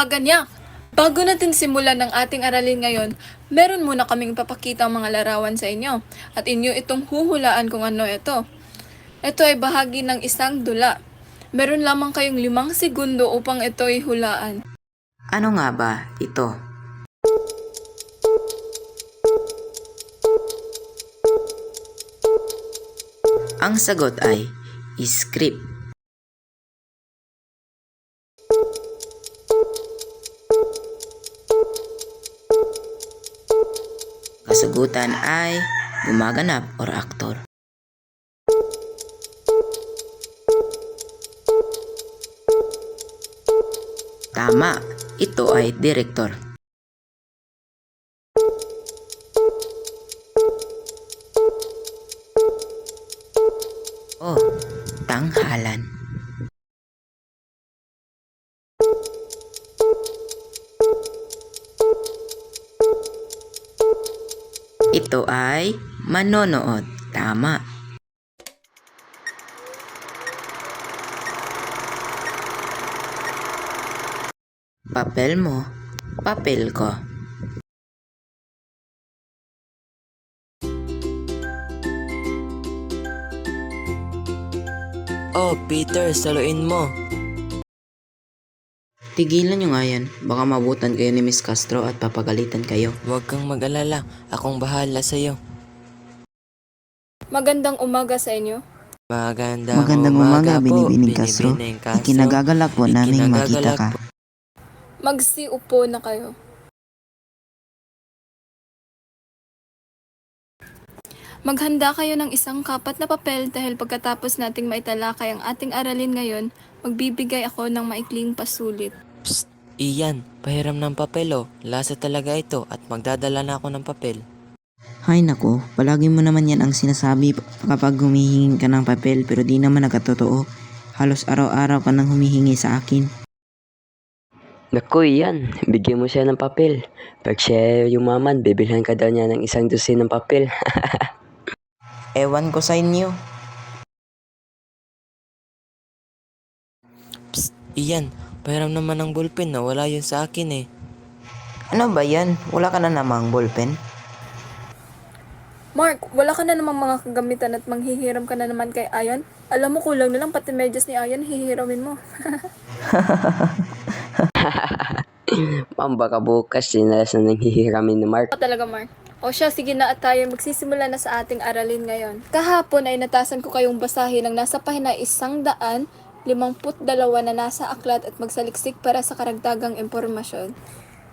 Paganyak! Bago natin simulan ng ating aralin ngayon, meron muna kaming papakita ang mga larawan sa inyo at inyo itong huhulaan kung ano ito. Ito ay bahagi ng isang dula. Meron lamang kayong limang segundo upang ito ay hulaan. Ano nga ba ito? Ang sagot ay script. Kasagutan ay gumaganap or aktor. Tama, ito ay direktor. Oh, tanghalan. Ito ay manonood. Tama. Papel mo, papel ko. Oh, Peter, saluin mo. Tigilan nyo nga yan. Baka mabutan kayo ni Miss Castro at papagalitan kayo. Huwag kang mag-alala. Akong bahala sa'yo. Magandang umaga sa inyo. Magandang, Magandang umaga, po, Binibining Castro. Binibining Castro. Ikinagagalak po namin makita ka. po. Magsiupo na kayo. Maghanda kayo ng isang kapat na papel dahil pagkatapos nating maitalakay ang ating aralin ngayon, magbibigay ako ng maikling pasulit. Psst, Iyan, pahiram ng papel oh. Lasa talaga ito at magdadala na ako ng papel. Hay nako, palagi mo naman yan ang sinasabi kapag humihingi ka ng papel pero di naman nagkatotoo. Halos araw-araw ka nang humihingi sa akin. Naku, yan. Bigyan mo siya ng papel. Pag siya yumaman, bibilhan ka daw niya ng isang dosin ng papel. Ewan ko sa inyo. Psst, Iyan, pahiram naman ng ballpen na wala yun sa akin eh. Ano ba yan? Wala ka na namang ballpen? Mark, wala ka na namang mga kagamitan at manghihiram ka na naman kay Ayan? Alam mo, kulang na lang pati medyas ni Ayan, hihiramin mo. Ma'am, baka bukas sinalas na nang hihiramin ni Mark. Ako talaga, Mark. O siya, sige na at tayo magsisimula na sa ating aralin ngayon. Kahapon ay natasan ko kayong basahin ang nasa pahina isang daan, limamput dalawa na nasa aklat at magsaliksik para sa karagdagang impormasyon.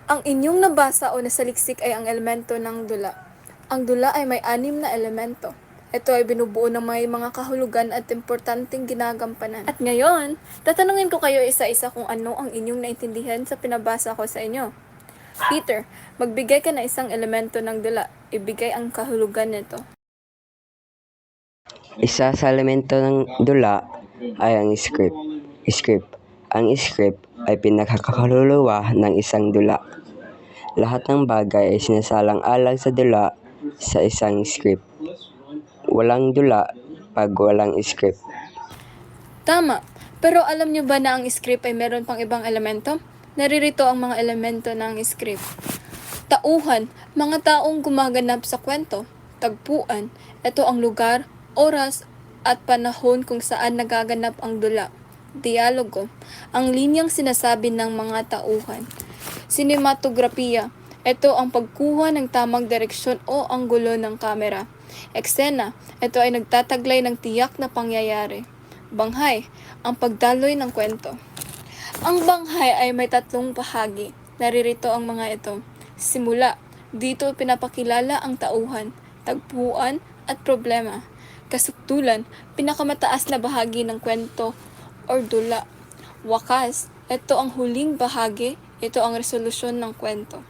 Ang inyong nabasa o nasaliksik ay ang elemento ng dula. Ang dula ay may anim na elemento. Ito ay binubuo ng may mga kahulugan at importanteng ginagampanan. At ngayon, tatanungin ko kayo isa-isa kung ano ang inyong naintindihan sa pinabasa ko sa inyo. Peter, magbigay ka ng isang elemento ng dula. Ibigay ang kahulugan nito. Isa sa elemento ng dula ay ang script. Script. Ang script ay pinakakaluluwa ng isang dula. Lahat ng bagay ay sinasalang-alang sa dula sa isang script. Walang dula pag walang script. Tama. Pero alam nyo ba na ang script ay meron pang ibang elemento? Naririto ang mga elemento ng script. Tauhan, mga taong gumaganap sa kwento. Tagpuan, ito ang lugar, oras, at panahon kung saan nagaganap ang dula. Dialogo, ang linyang sinasabi ng mga tauhan. Sinematografiya, ito ang pagkuha ng tamang direksyon o anggulo ng kamera. Eksena, ito ay nagtataglay ng tiyak na pangyayari. Banghay, ang pagdaloy ng kwento. Ang banghay ay may tatlong bahagi. Naririto ang mga ito. Simula, dito pinapakilala ang tauhan, tagpuan at problema. Kasuktulan, pinakamataas na bahagi ng kwento or dula. Wakas, ito ang huling bahagi, ito ang resolusyon ng kwento.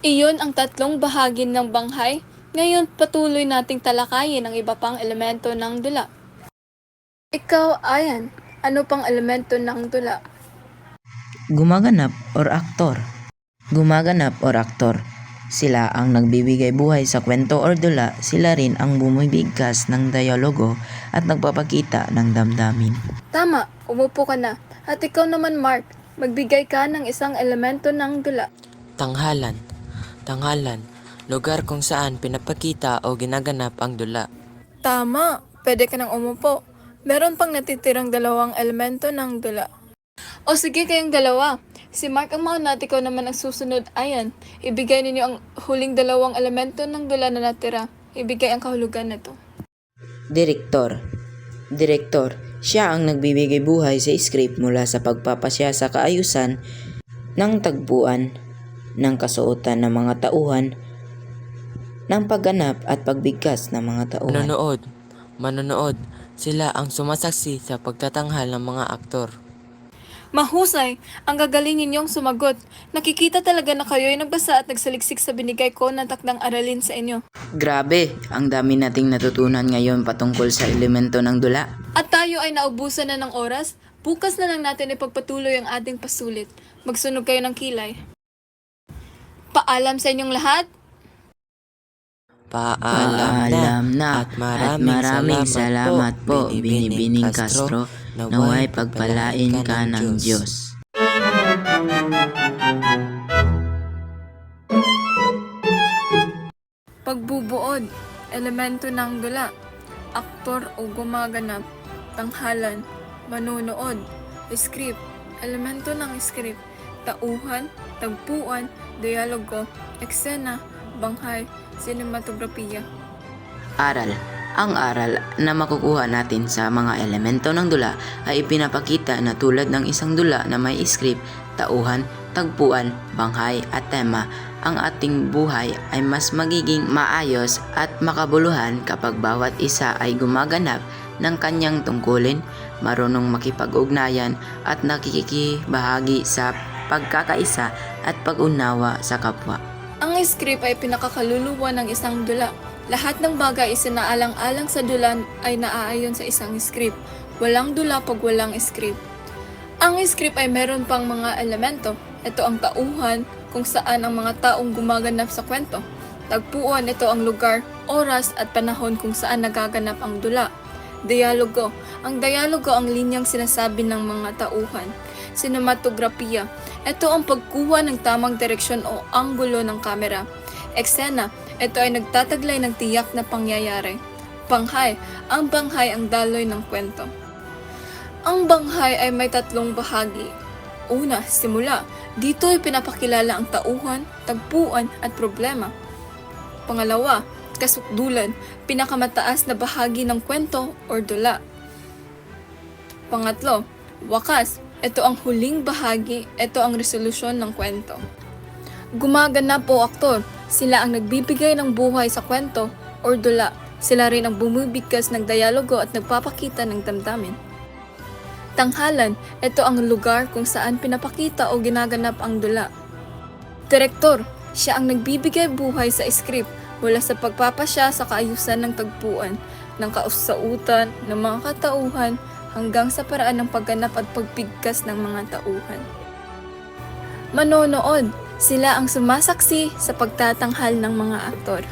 Iyon ang tatlong bahagi ng banghay. Ngayon, patuloy nating talakayin ang iba pang elemento ng dula. Ikaw, Ayan, ano pang elemento ng dula? Gumaganap or aktor. Gumaganap or aktor. Sila ang nagbibigay buhay sa kwento or dula, sila rin ang bumibigkas ng dialogo at nagpapakita ng damdamin. Tama, umupo ka na. At ikaw naman, Mark, Magbigay ka ng isang elemento ng dula. Tanghalan. Tanghalan. Lugar kung saan pinapakita o ginaganap ang dula. Tama. Pwede ka nang umupo. Meron pang natitirang dalawang elemento ng dula. O sige kayong dalawa. Si Mark ang mauna at ikaw naman ang susunod. Ayan, ibigay ninyo ang huling dalawang elemento ng dula na natira. Ibigay ang kahulugan nito. Direktor. Direktor, siya ang nagbibigay buhay sa script mula sa pagpapasya sa kaayusan ng tagpuan, ng kasuotan ng mga tauhan, ng pagganap at pagbigkas ng mga tauhan. Manonood. Manonood. Sila ang sumasaksi sa pagtatanghal ng mga aktor. Mahusay, ang gagaling ninyong sumagot. Nakikita talaga na kayo'y nagbasa at nagsaliksik sa binigay ko ng takdang aralin sa inyo. Grabe, ang dami nating natutunan ngayon patungkol sa elemento ng dula. At tayo ay naubusan na ng oras, bukas na lang natin ipagpatuloy ang ating pasulit. Magsunog kayo ng kilay. Paalam sa inyong lahat. Paalam, Paalam na. na At maraming, salamat, po, Binibining Castro. Naway pagpalain ka ng Diyos. Pagbubuod, elemento ng dula, aktor o gumaganap, tanghalan, manunood, script, elemento ng script, tauhan, tagpuan, dialogo, eksena, banghay, sinematografiya. Aral. Ang aral na makukuha natin sa mga elemento ng dula ay ipinapakita na tulad ng isang dula na may script, tauhan, tagpuan, banghay at tema, ang ating buhay ay mas magiging maayos at makabuluhan kapag bawat isa ay gumaganap ng kanyang tungkulin, marunong makipag-ugnayan at nakikibahagi sa pagkakaisa at pag-unawa sa kapwa. Ang script ay pinakakaluluwa ng isang dula. Lahat ng bagay isinaalang-alang sa dula ay naaayon sa isang script. Walang dula pag walang script. Ang script ay meron pang mga elemento. Ito ang tauhan kung saan ang mga taong gumaganap sa kwento. Tagpuan ito ang lugar, oras at panahon kung saan nagaganap ang dula. Dialogo. Ang dialogo ang linyang sinasabi ng mga tauhan. Sinematografiya. Ito ang pagkuha ng tamang direksyon o anggulo ng kamera. Eksena. Ito ay nagtataglay ng tiyak na pangyayari. Banghay. Ang banghay ang daloy ng kwento. Ang banghay ay may tatlong bahagi. Una, simula. Dito ay pinapakilala ang tauhan, tagpuan at problema. Pangalawa, kasukdulan, pinakamataas na bahagi ng kwento or dula. Pangatlo, wakas, ito ang huling bahagi, ito ang resolusyon ng kwento. Gumaganap po aktor, sila ang nagbibigay ng buhay sa kwento or dula. Sila rin ang bumibigkas ng dialogo at nagpapakita ng damdamin. Tanghalan, ito ang lugar kung saan pinapakita o ginaganap ang dula. Direktor, siya ang nagbibigay buhay sa script mula sa pagpapasya sa kaayusan ng tagpuan, ng kausautan, ng mga katauhan, hanggang sa paraan ng pagganap at pagbigkas ng mga tauhan. Manonood, sila ang sumasaksi sa pagtatanghal ng mga aktor.